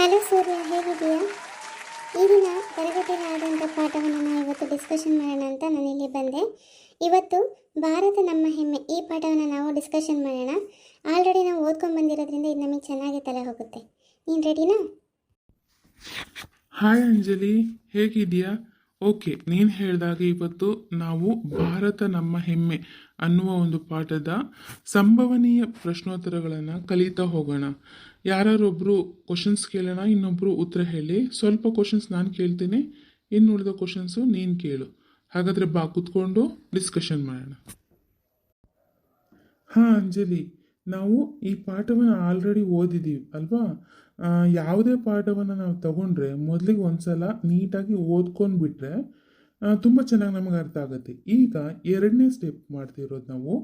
Hello ಸೂರ್ಯ ಹೇಗಿದೆಯಾ ಈ ದಿನ ತರಗತಿಯಲ್ಲಿ ಆದಂಥ ಪಾಠವನ್ನು ನಾವು ಇವತ್ತು ಡಿಸ್ಕಷನ್ ಮಾಡೋಣ ಅಂತ ನಾನಿಲ್ಲಿ ಬಂದೆ. ಇವತ್ತು ಭಾರತ ನಮ್ಮ ಹೆಮ್ಮೆ, ಈ ಪಾಠವನ್ನು ನಾವು ಡಿಸ್ಕಷನ್ ಮಾಡೋಣ. ಆಲ್ರೆಡಿ ನಾವು ಓದ್ಕೊಂಡು ಬಂದಿರೋದ್ರಿಂದ ಇದು ನಮಗೆ ಚೆನ್ನಾಗಿ ತಲೆ ಹೋಗುತ್ತೆ. ನೀನು ರೆಡಿನಾ ಹಾಯ್ ಅಂಜಲಿ ಹೇಗಿದೆಯಾ ಓಕೆ ನೀನು ಹೇಳಿದಾಗ ಇವತ್ತು ನಾವು ಭಾರತ ನಮ್ಮ ಹೆಮ್ಮೆ ಅನ್ನುವ ಒಂದು ಪಾಠದ ಸಂಭವನೀಯ ಪ್ರಶ್ನೋತ್ತರಗಳನ್ನು ಕಲಿತಾ ಹೋಗೋಣ. ಯಾರೊಬ್ಬರು ಕ್ವಶನ್ಸ್ ಕೇಳೋಣ ಇನ್ನೊಬ್ಬರು ಉತ್ತರ ಹೇಳಿ. ಸ್ವಲ್ಪ ಕ್ವಶನ್ಸ್ ನಾನು ಕೇಳ್ತೀನಿ ಇನ್ನು ಉಳಿದ ಕ್ವಶನ್ಸು ನೀನು ಕೇಳು. ಹಾಗಾದರೆ ಬಾ ಕೂತ್ಕೊಂಡು ಡಿಸ್ಕಷನ್ ಮಾಡೋಣ. ಹಾಂ, ಅಂಜಲಿ, ನಾವು ಈ ಪಾಠವನ್ನು ಆಲ್ರೆಡಿ ಓದಿದ್ದೀವಿ ಅಲ್ವಾ? ಯಾವುದೇ ಪಾಠವನ್ನು ನಾವು ತಗೊಂಡ್ರೆ ಮೊದಲಿಗೆ ಒಂದ್ಸಲ ನೀಟಾಗಿ ಓದ್ಕೊಂಡು ಬಿಟ್ರೆ ತುಂಬ ಚೆನ್ನಾಗಿ ನಮಗೆ ಅರ್ಥ ಆಗುತ್ತೆ. ಈಗ ಎರಡನೇ ಸ್ಟೆಪ್ ಮಾಡ್ತಿರೋದು ನಾವು.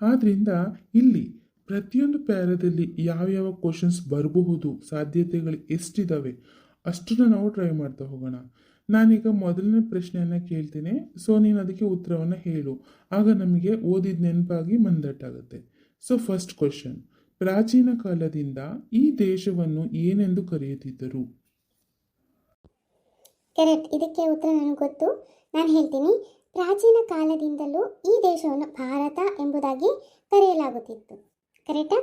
ಆದ್ದರಿಂದ ಇಲ್ಲಿ ಪ್ರತಿಯೊಂದು ಪ್ಯಾರದಲ್ಲಿ ಯಾವ್ಯಾವ ಕ್ವಶನ್ಸ್ ಬರಬಹುದು, ಸಾಧ್ಯತೆಗಳು ಎಷ್ಟಿದ್ದಾವೆ ಅಷ್ಟನ್ನು ನಾವು ಟ್ರೈ ಮಾಡ್ತಾ ಹೋಗೋಣ. ನಾನೀಗ ಮೊದಲನೇ ಪ್ರಶ್ನೆಯನ್ನು ಕೇಳ್ತೀನಿ. ಸೊ ನೀನು ಅದಕ್ಕೆ ಉತ್ತರವನ್ನು ಹೇಳು. ಆಗ ನಮಗೆ ಓದಿದ ನೆನಪಾಗಿ ಮಂದಟ್ಟಾಗುತ್ತೆ. ಸೊ ಫಸ್ಟ್ ಕ್ವಶನ್ ಪ್ರಾಚೀನ ಕಾಲದಿಂದ ಈ ದೇಶವನ್ನು ಏನೆಂದು ಕರೆಯುತ್ತಿದ್ದರು? ಕರೆಕ್ಟ್ ಇದಕ್ಕೆ ಉತ್ತರ ನನಗೆ ಗೊತ್ತು. ನಾನು ಹೇಳ್ತೀನಿ. ಪ್ರಾಚೀನ ಕಾಲದಿಂದಲೂ ಈ ದೇಶವನ್ನು ಭಾರತ ಎಂಬುದಾಗಿ ಕರೆಯಲಾಗುತ್ತಿತ್ತು. ಕರೆಕ್ಟಾ?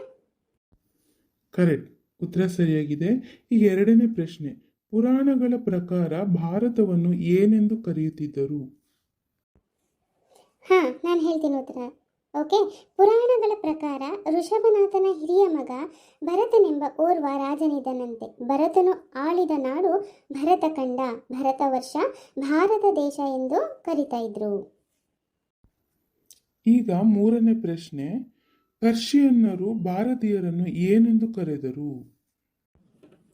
ಕರೆಕ್ಟ್. ಉತ್ತರ ಸರಿಯಾಗಿದೆ. ಈಗ ಎರಡನೇ ಪ್ರಶ್ನೆ ಪುರಾಣಗಳ ಪ್ರಕಾರ ಭಾರತವನ್ನು ಏನೆಂದು ಕರೆಯುತ್ತಿದ್ದರು? ಹಾಂ ನಾನು ಹೇಳ್ತೀನಿ ಉತ್ತರ. ಓಕೆ? ಪುರಾಣಗಳ ಪ್ರಕಾರ ಋಷಭನಾಥನ ಹಿರಿಯ ಮಗ ಭರತನೆಂಬ ಓರ್ವ ರಾಜನಿದ್ದನಂತೆ ಭರತನು ಆಳಿದ ನಾಡು ಭರತಖಂಡ ಭರತ ವರ್ಷ ಭಾರತ ದೇಶ ಎಂದು ಕರಿತಾ ಇದ್ರು. ಈಗ ಮೂರನೇ ಪ್ರಶ್ನೆ ಪರ್ಷಿಯನ್ನರು ಭಾರತೀಯರನ್ನು ಏನೆಂದು ಕರೆದರು?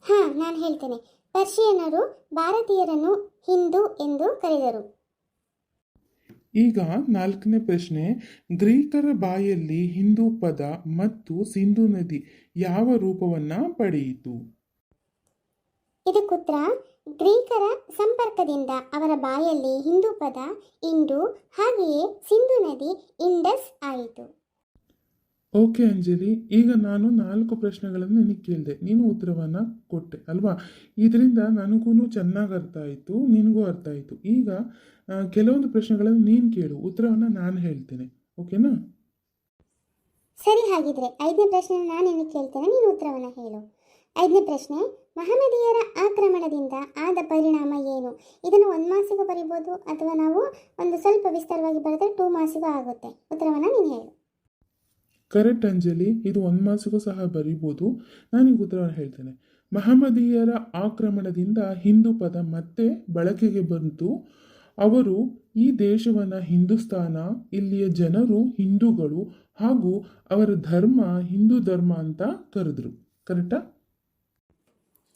ಹಾಂ ನಾನು ಹೇಳ್ತೇನೆ. ಪರ್ಷಿಯನ್ನರು ಭಾರತೀಯರನ್ನು ಹಿಂದೂ ಎಂದು ಕರೆದರು. ಈಗ ನಾಲ್ಕನೇ ಪ್ರಶ್ನೆ. ಗ್ರೀಕರ ಬಾಯಲ್ಲಿ ಹಿಂದೂ ಪದ ಮತ್ತು ಸಿಂಧು ನದಿ ಯಾವ ರೂಪವನ್ನ ಪಡೆಯಿತು? ಇದಕ್ಕುತ್ತರ ಗ್ರೀಕರ ಸಂಪರ್ಕದಿಂದ ಅವರ ಬಾಯಲ್ಲಿ ಹಿಂದೂ ಪದ ಇಂದು ಹಾಗೆಯೇ ಸಿಂಧು ನದಿ ಇಂಡಸ್ ಆಯಿತು. ಓಕೆ ಅಂಜಲಿ, ಈಗ ನಾನು ನಾಲ್ಕು ಪ್ರಶ್ನೆಗಳನ್ನು ನಿನಗೆ ಕೇಳಿದೆ. ನೀನು ಉತ್ತರವನ್ನು ಕೊಟ್ಟೆ, ಅಲ್ವಾ? ಇದರಿಂದ ನನಗೂ ಚೆನ್ನಾಗಿ ಅರ್ಥ ಆಯಿತು, ನಿನಗೂ ಅರ್ಥ ಆಯಿತು. ಈಗ ಕೆಲವೊಂದು ಪ್ರಶ್ನೆಗಳನ್ನು ನೀನು ಕೇಳು, ಉತ್ತರವನ್ನು ನಾನು ಹೇಳ್ತೇನೆ, ಓಕೆನಾ? ಸರಿ ಹಾಗಿದ್ರೆ, ಐದನೇ ಪ್ರಶ್ನೆ ನಾನು ನಿನಗೆ ಕೇಳ್ತೇನೆ, ನೀನು ಉತ್ತರವನ್ನು ಹೇಳು. ಐದನೇ ಪ್ರಶ್ನೆ, ಮಹಮದಿಯರ ಆಕ್ರಮಣದಿಂದ ಆದ ಪರಿಣಾಮ ಏನು? ಇದನ್ನು ಒಂದು ಮಾಸಿಗೂ ಬರಿಬೋದು, ಅಥವಾ ನಾವು ಒಂದು ಸ್ವಲ್ಪ ವಿಸ್ತಾರವಾಗಿ ಬರೆದ್ರೆ ಟೂ ಮಾಸಿಗೂ ಆಗುತ್ತೆ? ಉತ್ತರವನ್ನು ನೀನು ಹೇಳು. ಕರೆಕ್ಟ್ ಅಂಜಲಿ ಇದು ಒಂದು ಮಾಸಿಗೂ ಸಹ ಬರೀಬೋದು. ನಾನೀಗ ಉದಾಹರಣೆ ಹೇಳ್ತೇನೆ. ಮಹಮ್ಮದೀಯರ ಆಕ್ರಮಣದಿಂದ ಹಿಂದೂ ಪದ ಮತ್ತೆ ಬಳಕೆಗೆ ಬಂತು. ಅವರು ಈ ದೇಶವನ್ನು ಹಿಂದೂಸ್ತಾನ, ಇಲ್ಲಿಯ ಜನರು ಹಿಂದೂಗಳು ಹಾಗೂ ಅವರ ಧರ್ಮ ಹಿಂದೂ ಧರ್ಮ ಅಂತ ಕರೆದ್ರು. ಕರೆಕ್ಟಾ?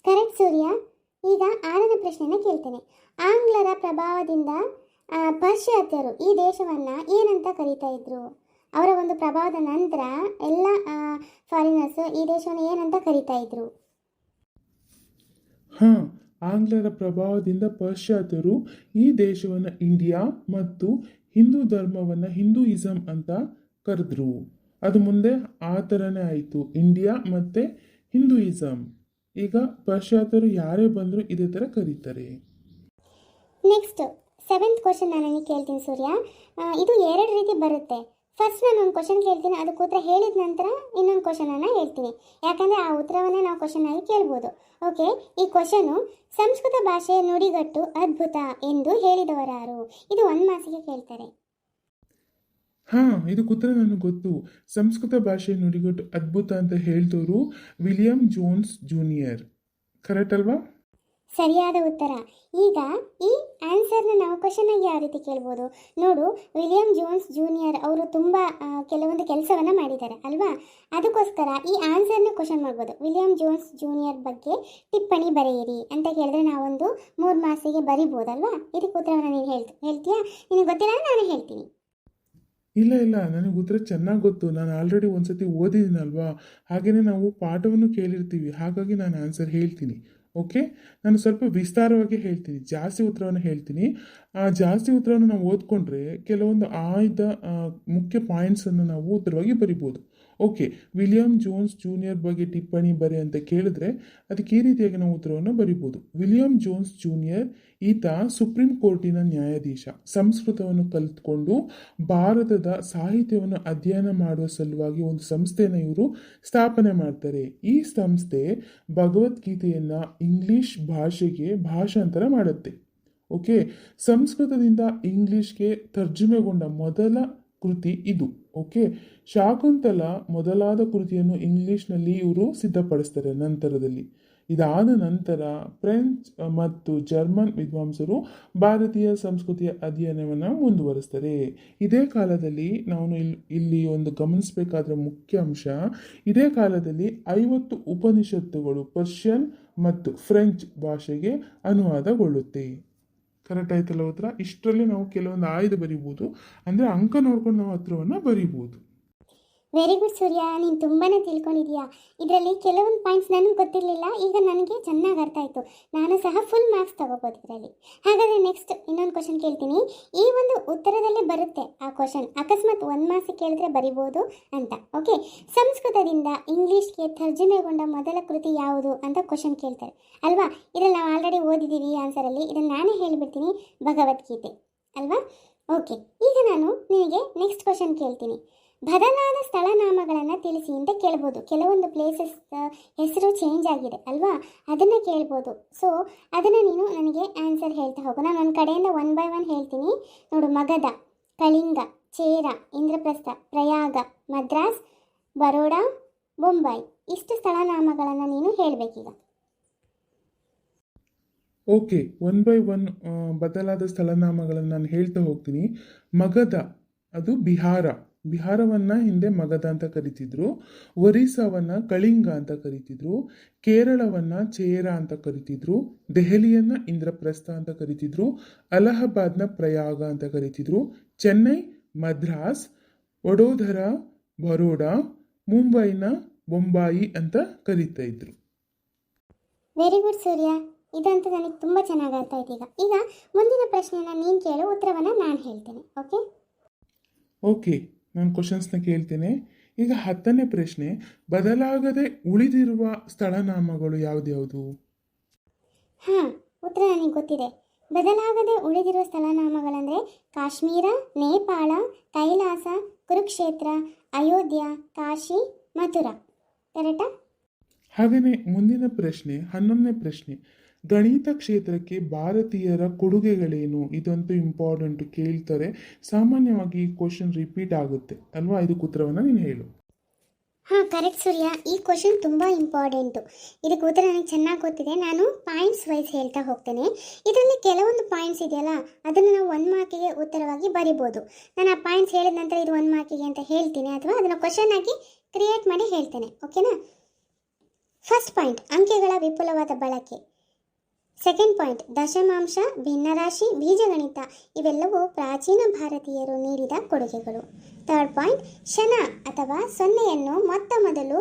ಕರೆಕ್ಟ್ ಸೂರ್ಯ. ಈಗ ಆರನೇ ಪ್ರಶ್ನೆನ ಕೇಳ್ತೇನೆ. ಆಂಗ್ಲರ ಪ್ರಭಾವದಿಂದ ಪಾಶ್ಚಾತ್ಯರು ಈ ದೇಶವನ್ನು ಏನಂತ ಕರೀತಾ ಇದ್ರು? ಅವರ ಒಂದು ಪ್ರಭಾವದ ನಂತರ ಎಲ್ಲ ಫಾರಿನರ್ಸ್ ಈ ದೇಶವನ್ನು ಏನಂತ ಕರೀತಾ ಇದ್ರು? ಹಾಂ ಆಂಗ್ಲರ ಪ್ರಭಾವದಿಂದ ಪಾಶ್ಚಾತ್ಯರು ಈ ದೇಶವನ್ನು ಇಂಡಿಯಾ ಮತ್ತು ಹಿಂದೂ ಧರ್ಮವನ್ನು ಹಿಂದೂಯಿಸಮ್ ಅಂತ ಕರೆದ್ರು. ಅದು ಮುಂದೆ ಆ ಥರನೇ ಆಯಿತು ಇಂಡಿಯಾ ಮತ್ತು ಹಿಂದೂಯಿಸಮ್ ಈಗ ಪಾಶ್ಚಾತ್ಯರು ಯಾರೇ ಬಂದರೂ ಇದೇ ಥರ ಕರೀತಾರೆ. ನೆಕ್ಸ್ಟ್ ಸೆವೆಂತ್ ಕ್ವಶನ್ ನಾನು ಕೇಳ್ತೀನಿ ಸೂರ್ಯ. ಇದು ಎರಡು ರೀತಿ ಬರುತ್ತೆ. ಫಸ್ಟ್ ನಾನು ಒಂದು ಕ್ವಶನ್ ಕೇಳ್ತೀನಿ. ಅದಕ್ಕೆ ಉತ್ತರ ಹೇಳಿದ ನಂತರ ಇನ್ನೊಂದು ಕ್ವಶನನ್ನು ಹೇಳ್ತೀನಿ. ಯಾಕಂದರೆ ಆ ಉತ್ತರವನ್ನೇ ನಾವು ಕ್ವಶನ್ ಆಗಿ ಕೇಳ್ಬೋದು. ಓಕೆ ಈ ಕ್ವಶನು ಸಂಸ್ಕೃತ ಭಾಷೆಯ ನುಡಿಗಟ್ಟು ಅದ್ಭುತ ಎಂದು ಹೇಳಿದವರಾರು. ಇದು ಒಂದು ಮಾಸಿಗೆ ಕೇಳ್ತಾರೆ. ಹಾಂ ಇದು ಉತ್ತರ ನನಗೆ ಗೊತ್ತು. ಸಂಸ್ಕೃತ ಭಾಷೆ ನುಡಿಗಟ್ಟು ಅದ್ಭುತ ಅಂತ ಹೇಳಿದವರು ವಿಲಿಯಂ ಜೋನ್ಸ್ ಜೂನಿಯರ್. ಕರೆಕ್ಟ್ ಅಲ್ವಾ? ಸರಿಯಾದ ಉತ್ತರ. ಈಗ ಈ ಆನ್ಸರ್ನ ನಾವು ಕ್ವಶನ್ ಆಗಿ ಯಾವ ರೀತಿ ಕೇಳ್ಬೋದು? ನೋಡು, ವಿಲಿಯಂ ಜೋನ್ಸ್ ಜೂನಿಯರ್ ಅವರು ತುಂಬ ಕೆಲವೊಂದು ಕೆಲಸವನ್ನು ಮಾಡಿದ್ದಾರೆ, ಅಲ್ವಾ? ಅದಕ್ಕೋಸ್ಕರ ಈ ಆನ್ಸರ್ನ ಕ್ವಶನ್ ಮಾಡ್ಬೋದು. ವಿಲಿಯಂ ಜೋನ್ಸ್ ಜೂನಿಯರ್ ಬಗ್ಗೆ ಟಿಪ್ಪಣಿ ಬರೆಯಿರಿ ಅಂತ ಕೇಳಿದ್ರೆ ನಾವೊಂದು ಮೂರು ಮಾಸಿಗೆ ಬರಿಬೋದಲ್ವಾ ಇದಕ್ಕೆ ಉತ್ತರವನ್ನು ನೀನು ಹೇಳ್ತು ಹೇಳ್ತೀಯಾ? ನಿನಗೆ ಗೊತ್ತಿಲ್ಲ ನಾನು ಹೇಳ್ತೀನಿ. ಇಲ್ಲ ಇಲ್ಲ. ನನಗೆ ಉತ್ತರ ಚೆನ್ನಾಗಿ ಗೊತ್ತು. ನಾನು ಆಲ್ರೆಡಿ ಒಂದ್ಸತಿ ಓದಿದ್ದೀನಲ್ವಾ ಹಾಗೆಯೇ ನಾವು ಪಾಠವನ್ನು ಕೇಳಿರ್ತೀವಿ. ಹಾಗಾಗಿ ನಾನು ಆನ್ಸರ್ ಹೇಳ್ತೀನಿ. ಓಕೆ? ನಾನು ಸ್ವಲ್ಪ ವಿಸ್ತಾರವಾಗಿ ಹೇಳ್ತೀನಿ. ಜಾಸ್ತಿ ಉತ್ತರವನ್ನು ಹೇಳ್ತೀನಿ. ಜಾಸ್ತಿ ಉತ್ತರವನ್ನು ನಾವು ಓದ್ಕೊಂಡ್ರೆ ಕೆಲವೊಂದು ಆಯ್ದ ಮುಖ್ಯ ಪಾಯಿಂಟ್ಸನ್ನು ನಾವು ಉತ್ತರವಾಗಿ ಬರಿಬೋದು. ಓಕೆ ವಿಲಿಯಂ ಜೋನ್ಸ್ ಜೂನಿಯರ್ ಬಗ್ಗೆ ಟಿಪ್ಪಣಿ ಬರೆ ಅಂತ ಕೇಳಿದ್ರೆ ಅದಕ್ಕೆ ಈ ರೀತಿಯಾಗಿ ನಾವು ಉತ್ತರವನ್ನು ಬರಿಬೋದು. ವಿಲಿಯಂ ಜೋನ್ಸ್ ಜೂನಿಯರ್ ಈತ ಸುಪ್ರೀಂ ಕೋರ್ಟಿನ ನ್ಯಾಯಾಧೀಶ. ಸಂಸ್ಕೃತವನ್ನು ಕಲಿತ್ಕೊಂಡು ಭಾರತದ ಸಾಹಿತ್ಯವನ್ನು ಅಧ್ಯಯನ ಮಾಡುವ ಸಲುವಾಗಿ ಒಂದು ಸಂಸ್ಥೆಯನ್ನು ಇವರು ಸ್ಥಾಪನೆ ಮಾಡ್ತಾರೆ. ಈ ಸಂಸ್ಥೆ ಭಗವದ್ಗೀತೆಯನ್ನು ಇಂಗ್ಲಿಷ್ ಭಾಷೆಗೆ ಭಾಷಾಂತರ ಮಾಡುತ್ತೆ. ಓಕೆ ಸಂಸ್ಕೃತದಿಂದ ಇಂಗ್ಲಿಷ್ಗೆ ತರ್ಜುಮೆಗೊಂಡ ಮೊದಲ ಕೃತಿ ಇದು. ಓಕೆ ಶಾಕುಂತಲ ಮೊದಲಾದ ಕೃತಿಯನ್ನು ಇಂಗ್ಲಿಷ್ನಲ್ಲಿ ಇವರು ಸಿದ್ಧಪಡಿಸ್ತಾರೆ ನಂತರದಲ್ಲಿ. ಇದಾದ ನಂತರ ಫ್ರೆಂಚ್ ಮತ್ತು ಜರ್ಮನ್ ವಿದ್ವಾಂಸರು ಭಾರತೀಯ ಸಂಸ್ಕೃತಿಯ ಅಧ್ಯಯನವನ್ನು ಮುಂದುವರಿಸ್ತಾರೆ. ಇದೇ ಕಾಲದಲ್ಲಿ ಇಲ್ಲಿ ಇಲ್ಲಿ ಒಂದು ಗಮನಿಸಬೇಕಾದ ಮುಖ್ಯ ಅಂಶ, ಇದೇ ಕಾಲದಲ್ಲಿ ಐವತ್ತು ಉಪನಿಷತ್ತುಗಳು ಪರ್ಷಿಯನ್ ಮತ್ತು ಫ್ರೆಂಚ್ ಭಾಷೆಗೆ ಅನುವಾದಗೊಳ್ಳುತ್ತೆ. ಕರೆಕ್ಟ್ ಆಯ್ತಲ್ಲ ಉತ್ತರ? ಇಷ್ಟರಲ್ಲಿ ನಾವು ಕೆಲವೊಂದು ಆಯ್ದು ಬರಿಬೋದು. ಅಂದರೆ ಅಂಕ ನೋಡ್ಕೊಂಡು ನಾವು ಹತ್ರವನ್ನು ಬರಿಬೋದು. Very good Surya. ನೀನು ತುಂಬಾ ತಿಳ್ಕೊಂಡಿದ್ಯಾ? ಇದರಲ್ಲಿ ಕೆಲವೊಂದು ಪಾಯಿಂಟ್ಸ್ ನನಗೆ ಗೊತ್ತಿರಲಿಲ್ಲ. ಈಗ ನನಗೆ ಚೆನ್ನಾಗಿ ಅರ್ಥ ಆಯಿತು. ನಾನು ಸಹ ಫುಲ್ ಮಾರ್ಕ್ಸ್ ತಗೋಬೋದು ಇದರಲ್ಲಿ. ಹಾಗಾದರೆ ನೆಕ್ಸ್ಟ್ ಇನ್ನೊಂದು ಕ್ವಶನ್ ಕೇಳ್ತೀನಿ. ಈ ಒಂದು ಉತ್ತರದಲ್ಲೇ ಬರುತ್ತೆ ಆ ಕ್ವಶನ್ ಅಕಸ್ಮಾತ್ ಒಂದು ಮಾರ್ಕ್ಸ್ ಕೇಳಿದ್ರೆ ಬರಿಬೋದು ಅಂತ. ಓಕೆ ಸಂಸ್ಕೃತದಿಂದ ಇಂಗ್ಲೀಷ್ಗೆ ತರ್ಜುಮೆಗೊಂಡ ಮೊದಲ ಕೃತಿ ಯಾವುದು ಅಂತ ಕ್ವಶನ್ ಕೇಳ್ತಾರೆ. ಅಲ್ವಾ? ಇದರಲ್ಲಿ ನಾವು ಆಲ್ರೆಡಿ ಓದಿದ್ದೀವಿ ಆನ್ಸರಲ್ಲಿ ಇದನ್ನು ನಾನೇ ಹೇಳಿಬಿಡ್ತೀನಿ ಭಗವದ್ಗೀತೆ. ಅಲ್ವಾ? ಓಕೆ ಈಗ ನಾನು ನಿಮಗೆ ನೆಕ್ಸ್ಟ್ ಕ್ವಶನ್ ಕೇಳ್ತೀನಿ. ಬದಲಾದ ಸ್ಥಳನಾಮಗಳನ್ನು ತಿಳಿಸಿ ಅಂತ ಕೇಳ್ಬೋದು. ಕೆಲವೊಂದು ಪ್ಲೇಸಸ್ ಹೆಸರು ಚೇಂಜ್ ಆಗಿದೆ ಅಲ್ವಾ? ಅದನ್ನು ಕೇಳ್ಬೋದು. ಸೊ ಅದನ್ನು ನೀನು ನನಗೆ ಆನ್ಸರ್ ಹೇಳ್ತಾ ಹೋಗು. ನಾನು ನನ್ನ ಕಡೆಯಿಂದ ಒನ್ ಬೈ ಒನ್ ಹೇಳ್ತೀನಿ. ನೋಡು ಮಗಧ ಕಳಿಂಗ, ಚೇರ, ಇಂದ್ರಪ್ರಸ್ಥ, ಪ್ರಯಾಗ, ಮದ್ರಾಸ್, ಬರೋಡಾ ಮುಂಬೈ ಇಷ್ಟು ಸ್ಥಳನಾಮಗಳನ್ನು ನೀನು ಹೇಳಬೇಕೀಗ. ಓಕೆ ಒನ್ ಬೈ ಒನ್ ಬದಲಾದ ಸ್ಥಳನಾಮಗಳನ್ನು ನಾನು ಹೇಳ್ತಾ ಹೋಗ್ತೀನಿ. ಮಗಧ ಅದು ಬಿಹಾರ. ಬಿಹಾರವನ್ನು ಹಿಂದೆ ಮಗಧ ಅಂತ ಕರಿತಿದ್ರು ಒರಿಸ್ಸಾವನ್ನು ಕಳಿಂಗ ಅಂತ ಕರಿತಿದ್ರು ಕೇರಳವನ್ನು ಚೇರ ಅಂತ ಕರಿತಿದ್ರು ದೆಹಲಿಯನ್ನು ಇಂದ್ರಪ್ರಸ್ಥ ಅಂತ ಕರಿತಿದ್ರು ಅಲಹಾಬಾದ್ನ ಪ್ರಯಾಗ ಅಂತ ಕರಿತಿದ್ರು ಚೆನ್ನೈ ಮದ್ರಾಸ್ ವಡೋದರ ಬರೋಡಾ ಮುಂಬೈನ ಬೊಂಬಾಯಿ ಅಂತ ಕರಿತಾ ಇದ್ರು. Very good Surya. ಇದಂತೂ ನನಗೆ ತುಂಬ ಚೆನ್ನಾಗಿ ಅರ್ಥ ಆಯ್ತು ಈಗ. ಈಗ ಮುಂದಿನ ಪ್ರಶ್ನೆನ ನೀನು ಕೇಳು ಉತ್ತರವನ್ನು ನಾನು ಹೇಳ್ತೇನೆ ಓಕೆ ಓಕೆ ನಾನು ಕ್ವಶನ್ಸ್ನ ಕೇಳ್ತೇನೆ. ಈಗ ಹತ್ತನೇ ಪ್ರಶ್ನೆ ಬದಲಾಗದೆ ಉಳಿದಿರುವ ಸ್ಥಳನಾಮಗಳು ಯಾವ್ದ್ಯಾವುದು ಹಾಂ ಉತ್ತರ ನನಗೆ ಗೊತ್ತಿದೆ. ಬದಲಾಗದೆ ಉಳಿದಿರುವ ಸ್ಥಳನಾಮಗಳಂದರೆ ಕಾಶ್ಮೀರ ನೇಪಾಳ ಕೈಲಾಸ ಕುರುಕ್ಷೇತ್ರ ಅಯೋಧ್ಯ ಕಾಶಿ ಮಥುರಾ. ಕರೆಕ್ಟಾ ಹಾಗೆಯೇ ಮುಂದಿನ ಪ್ರಶ್ನೆ ಹನ್ನೊಂದನೇ ಪ್ರಶ್ನೆ. ಗಣಿತ ಕ್ಷೇತ್ರಕ್ಕೆ ಭಾರತೀಯರ ಕೊಡುಗೆಗಳೇನು? ಇದಂತೂ ಇಂಪಾರ್ಟೆಂಟ್ ಕೇಳ್ತಾರೆ. ಸಾಮಾನ್ಯವಾಗಿ ಈ ಕ್ವಶನ್ ರಿಪೀಟ್ ಆಗುತ್ತೆ. ಅಲ್ವಾ? ಇದಕ್ಕೆ ಉತ್ತರವನ್ನು ನೀನು ಹೇಳು. ಹಾಂ ಕರೆಕ್ಟ್ ಸೂರ್ಯ. ಈ ಕ್ವಶನ್ ತುಂಬ ಇಂಪಾರ್ಟೆಂಟು ಇದಕ್ಕೆ ಉತ್ತರ ನನಗೆ ಚೆನ್ನಾಗಿ ಗೊತ್ತಿದೆ. ನಾನು ಪಾಯಿಂಟ್ಸ್ ವೈಸ್ ಹೇಳ್ತಾ ಹೋಗ್ತೇನೆ. ಇದರಲ್ಲಿ ಕೆಲವೊಂದು ಪಾಯಿಂಟ್ಸ್ ಇದೆಯಲ್ಲ, ಅದನ್ನು ನಾವು ಒನ್ ಮಾರ್ಕಿಗೆ ಉತ್ತರವಾಗಿ ಬರಿಬೋದು. ನಾನು ಆ ಪಾಯಿಂಟ್ಸ್ ಹೇಳಿದ ನಂತರ ಇದು ಒನ್ ಮಾರ್ಕಿಗೆ ಅಂತ ಹೇಳ್ತೀನಿ, ಅಥವಾ ಅದನ್ನು ಕ್ವಶನ್ ಆಗಿ ಕ್ರಿಯೇಟ್ ಮಾಡಿ ಹೇಳ್ತೇನೆ. ಓಕೆನಾ ಫಸ್ಟ್ ಪಾಯಿಂಟ್ ಅಂಕೆಗಳ ವಿಪುಲವಾದ ಬಳಕೆ. ಸೆಕೆಂಡ್ ಪಾಯಿಂಟ್ ದಶಮಾಂಶ, ಭಿನ್ನರಾಶಿ, ಬೀಜಗಣಿತ, ಇವೆಲ್ಲವೂ ಪ್ರಾಚೀನ ಭಾರತೀಯರು ನೀಡಿದ ಕೊಡುಗೆಗಳು. ಥರ್ಡ್ ಪಾಯಿಂಟ್ ಶನ ಅಥವಾ ಸೊನ್ನೆಯನ್ನು ಮೊತ್ತ ಮೊದಲು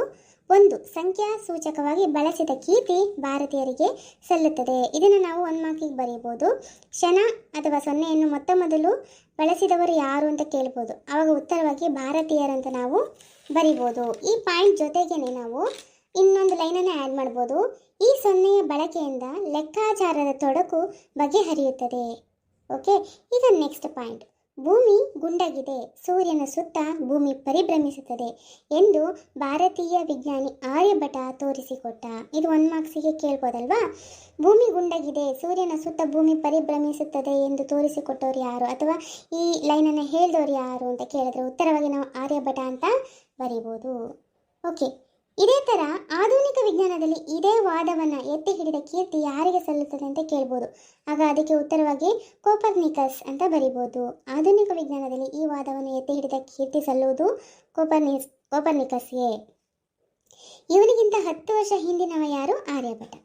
ಒಂದು ಸಂಖ್ಯಾ ಸೂಚಕವಾಗಿ ಬಳಸಿದ ಕೀರ್ತಿ ಭಾರತೀಯರಿಗೆ ಸಲ್ಲುತ್ತದೆ. ಇದನ್ನು ನಾವು ಒಂದು ಮಾರ್ಕಿಗೆ ಬರೆಯಬಹುದು ಶನ ಅಥವಾ ಸೊನ್ನೆಯನ್ನು ಮೊತ್ತ ಮೊದಲು ಬಳಸಿದವರು ಯಾರು ಅಂತ ಕೇಳ್ಬೋದು. ಆವಾಗ ಉತ್ತರವಾಗಿ ಭಾರತೀಯರಂತ ನಾವು ಬರಿಬೋದು. ಈ ಪಾಯಿಂಟ್ ಜೊತೆಗೇನೆ ನಾವು ಇನ್ನೊಂದು ಲೈನನ್ನು ಆ್ಯಡ್ ಮಾಡ್ಬೋದು. ಈ ಸೊನ್ನೆಯ ಬಳಕೆಯಿಂದ ಲೆಕ್ಕಾಚಾರದ ತೊಡಕು ಬಗೆಹರಿಯುತ್ತದೆ. ಓಕೆ, ಈಗ ನೆಕ್ಸ್ಟ್ ಪಾಯಿಂಟ್ ಭೂಮಿ ಗುಂಡಾಗಿದೆ, ಸೂರ್ಯನ ಸುತ್ತ ಭೂಮಿ ಪರಿಭ್ರಮಿಸುತ್ತದೆ ಎಂದು ಭಾರತೀಯ ವಿಜ್ಞಾನಿ ಆರ್ಯಭಟ ತೋರಿಸಿಕೊಟ್ಟ. ಇದು ಒನ್ ಮಾರ್ಕ್ಸಿಗೆ ಕೇಳ್ಬೋದಲ್ವಾ? ಭೂಮಿ ಗುಂಡಾಗಿದೆ, ಸೂರ್ಯನ ಸುತ್ತ ಭೂಮಿ ಪರಿಭ್ರಮಿಸುತ್ತದೆ ಎಂದು ತೋರಿಸಿಕೊಟ್ಟವ್ರು ಯಾರು? ಅಥವಾ ಈ ಲೈನನ್ನು ಹೇಳಿದವರು ಯಾರು ಅಂತ ಕೇಳಿದ್ರೆ ಉತ್ತರವಾಗಿ ನಾವು ಆರ್ಯಭಟ ಅಂತ ಬರೀಬೋದು. ಓಕೆ ಇದೇ ಥರ ಆಧುನಿಕ ವಿಜ್ಞಾನದಲ್ಲಿ ಇದೇ ವಾದವನ್ನು ಎತ್ತಿ ಹಿಡಿದ ಕೀರ್ತಿ ಯಾರಿಗೆ ಸಲ್ಲುತ್ತದೆ ಅಂತ ಕೇಳ್ಬೋದು. ಆಗ ಅದಕ್ಕೆ ಉತ್ತರವಾಗಿ ಕೋಪರ್ನಿಕಸ್ ಅಂತ ಬರಿಬೋದು. ಆಧುನಿಕ ವಿಜ್ಞಾನದಲ್ಲಿ ಈ ವಾದವನ್ನು ಎತ್ತಿ ಹಿಡಿದ ಕೀರ್ತಿ ಸಲ್ಲುವುದು ಕೋಪರ್ನಿಸ್, ಕೋಪರ್ನಿಕಸ್ಗೆ. ಇವನಿಗಿಂತ ಹತ್ತು ವರ್ಷ ಹಿಂದಿನವ ಯಾರು? ಆರ್ಯಭಟ.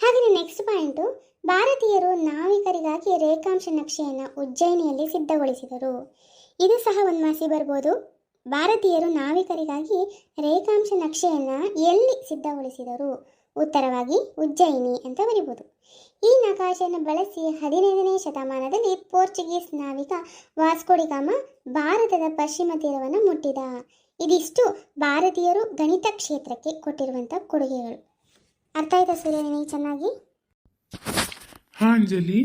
ಹಾಗೆಯೇ ನೆಕ್ಸ್ಟ್ ಪಾಯಿಂಟು ಭಾರತೀಯರು ನಾವಿಕರಿಗಾಗಿ ರೇಖಾಂಶ ನಕ್ಷೆಯನ್ನು ಉಜ್ಜಯಿನಿಯಲ್ಲಿ ಸಿದ್ಧಗೊಳಿಸಿದರು. ಇದು ಸಹ ಒಂದು ಮಾಸಿ ಬರ್ಬೋದು. ಭಾರತೀಯರು ನಾವಿಕರಿಗಾಗಿ ರೇಖಾಂಶ ನಕ್ಷೆಯನ್ನು ಎಲ್ಲಿ ಸಿದ್ಧಗೊಳಿಸಿದರು? ಉತ್ತರವಾಗಿ, ಉಜ್ಜಯಿನಿ ಅಂತ ಬರಿಬೋದು. ಈ ನಕಾಶೆಯನ್ನು ಬಳಸಿ ಹದಿನೈದನೇ ಶತಮಾನದಲ್ಲಿ ಪೋರ್ಚುಗೀಸ್ ನಾವಿಕ ವಾಸ್ಕೋಡಿಗಾಮ ಭಾರತದ ಪಶ್ಚಿಮ ತೀರವನ್ನು ಮುಟ್ಟಿದ. ಇದಿಷ್ಟು ಭಾರತೀಯರು ಗಣಿತ ಕ್ಷೇತ್ರಕ್ಕೆ ಕೊಟ್ಟಿರುವಂಥ ಕೊಡುಗೆಗಳು. ಅರ್ಥ ಆಯ್ತಾ ಸೂರ್ಯ ನಿನಗೆ ಚೆನ್ನಾಗಿ? ಹಾಂ ಅಂಜಲಿ